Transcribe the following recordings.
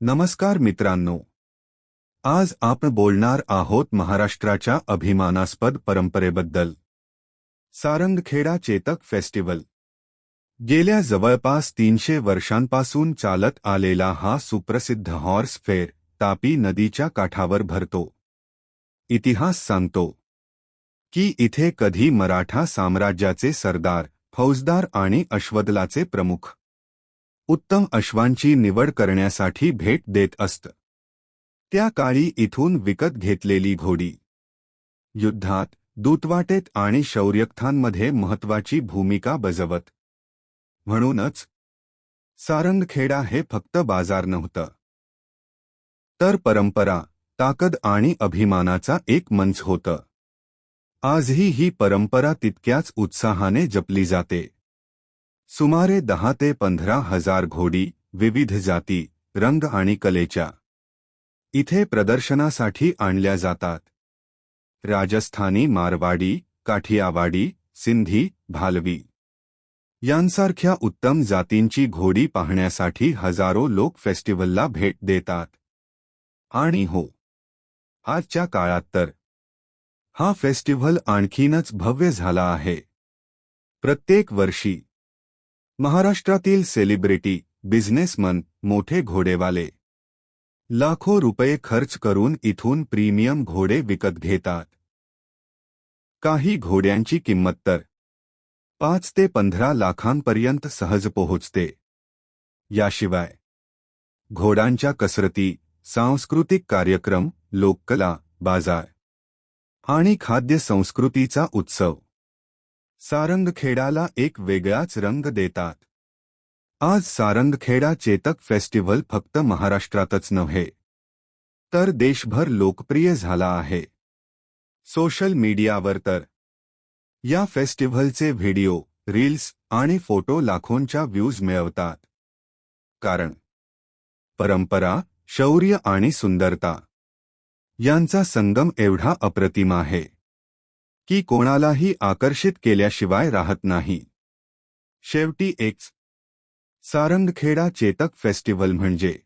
नमस्कार मित्रांनो. आज आपण बोलणार आहोत महाराष्ट्राच्या अभिमानास्पद परंपरेबद्दल. सारंगखेडा चेतक फेस्टिवल. गेल्या जवळपास तीनशे वर्षांपासून चालत आलेला हा सुप्रसिद्ध हॉर्स फेअर तापी नदीच्या काठावर भरतो. इतिहास सांगतो. की इथे कधी मराठा साम्राज्याचे सरदार फौजदार आणि अश्वदलाचे प्रमुख उत्तम अश्वांची निवड करण्यासाठी भेट देत असत. त्या काळी इथून विकत घेतलेली घोडी. युद्धात दूतवाटेत आणि शौर्यकथांमध्ये महत्वाची भूमिका बजवत. म्हणूनच सारंगखेडा हे फक्त बाजार नव्हतं. तर परंपरा ताकद आणि अभिमानाचा एक मंच होतं. आजही ही परंपरा तितक्याच उत्साहाने जपली जाते. सुमारे दहा ते पंधरा हजार घोडी विविध जाती रंग आणि कलेच्या इथे प्रदर्शनासाठी आणल्या जातात. राजस्थानी मारवाडी काठियावाडी सिंधी भालवी यांसारख्या उत्तम जातींची घोडी पाहण्यासाठी हजारो लोक फेस्टिवलला भेट देतात. आणि हो आजच्या काळात तर हा फेस्टिव्हल आणखीनच भव्य झाला आहे. प्रत्येक वर्षी महाराष्ट्रातील सेलिब्रिटी बिझनेसमन मोठे घोडेवाले. लाखो रुपये खर्च करून इथून प्रीमियम घोडे विकत घेतात. काही घोड्यांची किंमत तर पाच ते पंधरा लाखांपर्यंत सहज पोहोचते. याशिवाय घोडांच्या कसरती सांस्कृतिक कार्यक्रम लोककला बाजार आणि खाद्य संस्कृतीचा उत्सव. सारंगखेडाला एक वेगळाच रंग देतात. आज सारंगखेडा चेतक फेस्टिव्हल फक्त महाराष्ट्रातच नव्हे तर देशभर लोकप्रिय झाला आहे. सोशल मीडियावर तर. या फेस्टिव्हलचे व्हिडिओ रील्स आणि फोटो लाखोंच्या व्ह्यूज मिळवतात. कारण परंपरा शौर्य आणि सुंदरता यांचा संगम एवढा अप्रतिम आहे. की कोणालाही आकर्षित केल्याशिवाय राहत नाही. शेवटी एकच सारंगखेडा चेतक फेस्टिवल म्हणजे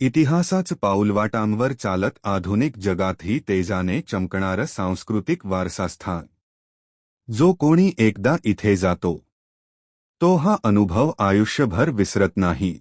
इतिहासाच पाऊलवाटांवर चालत आधुनिक जगातही तेजाने चमकणारं सांस्कृतिक वारसास्थान. जो कोणी एकदा इथे जातो तो हा अनुभव आयुष्यभर विसरत नाही.